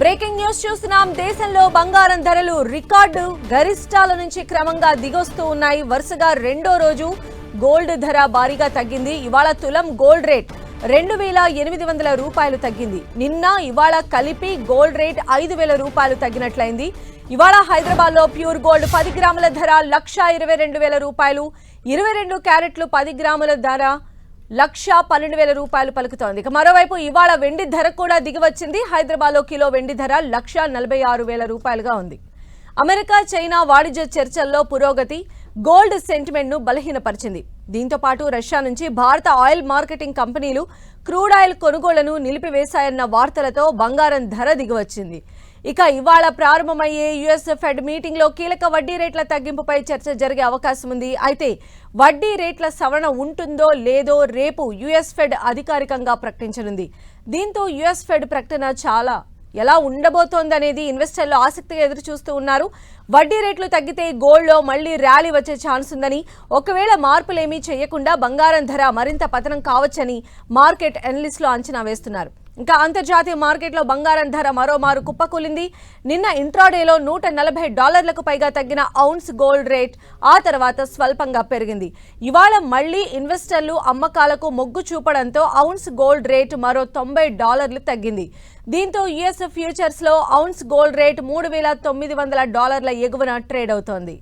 Breaking news చూస్తున్నాం. దేశంలో బంగారం ధరలు రికార్డు గరిష్టాల నుంచి క్రమంగా దిగొస్తూ ఉన్నాయి. వరుసగా రెండో రోజు గోల్డ్ ధర భారీగా తగ్గింది. ఇవాళ తులం గోల్డ్ రేట్ రెండు వేల ఎనిమిది వందల రూపాయలు తగ్గింది. నిన్న ఇవాళ కలిపి గోల్డ్ రేట్ ఐదు వేల రూపాయలు తగ్గినట్లయింది. ఇవాళ హైదరాబాద్లో ప్యూర్ గోల్డ్ పది గ్రాముల ధర లక్ష ఇరవై రెండు వేల రూపాయలు. ఇరవై రెండు క్యారెట్లు పది గ్రాముల ధర లక్ష పన్నెండు వేల రూపాయలు పలుకుతోంది. ఇక మరోవైపు ఇవాళ వెండి ధర కూడా దిగివచ్చింది హైదరాబాద్లో కిలో వెండి ధర లక్ష నలభై ఆరు వేల రూపాయలుగా ఉంది. అమెరికా చైనా వాణిజ్య చర్చల్లో పురోగతి గోల్డ్ సెంటిమెంట్ను బలహీనపరిచింది. దీంతో పాటు రష్యా నుంచి భారత ఆయిల్ మార్కెటింగ్ కంపెనీలు క్రూడ్ ఆయిల్ కొనుగోళ్ళను నిలిపివేశాయన్న వార్తలతో బంగారం ధర దిగివచ్చింది ఇక ఇవాళ ప్రారంభమయ్యే యుఎస్ ఫెడ్ మీటింగ్లో కీలక వడ్డీ రేట్ల తగ్గింపుపై చర్చ జరిగే అవకాశం ఉంది. అయితే వడ్డీ రేట్ల సవరణ ఉంటుందో లేదో రేపు యుఎస్ ఫెడ్ అధికారికంగా ప్రకటించనుంది. దీంతో యుఎస్ ఫెడ్ ప్రకటన చాలా ఎలా ఉండబోతోందనేది ఇన్వెస్టర్లు ఆసక్తిగా ఎదురు చూస్తూ ఉన్నారు. వడ్డీ రేట్లు తగ్గితే గోల్డ్లో మళ్ళీ ర్యాలీ వచ్చే ఛాన్స్ ఉందని ఒకవేళ మార్పులేమీ చేయకుండా బంగారం ధర మరింత పతనం కావచ్చని మార్కెట్ అనలిస్టులు అంచనా వేస్తున్నారు. ఇంకా అంతర్జాతీయ మార్కెట్లో బంగారం ధర మరోమారు కుప్పకూలింది. నిన్న ఇంట్రాడేలో నూట నలభై డాలర్లకు పైగా తగ్గిన ఔన్స్ గోల్డ్ రేట్ ఆ తర్వాత స్వల్పంగా పెరిగింది. ఇవాళ మళ్ళీ ఇన్వెస్టర్లు అమ్మకాలకు మొగ్గు చూపడంతో ఔన్స్ గోల్డ్ రేట్ మరో తొంభై డాలర్లు తగ్గింది. దీంతో యుఎస్ ఫ్యూచర్స్లో ఔన్స్ గోల్డ్ రేట్ మూడు వేల తొమ్మిది వందల డాలర్ల ఎగువన ట్రేడ్ అవుతోంది.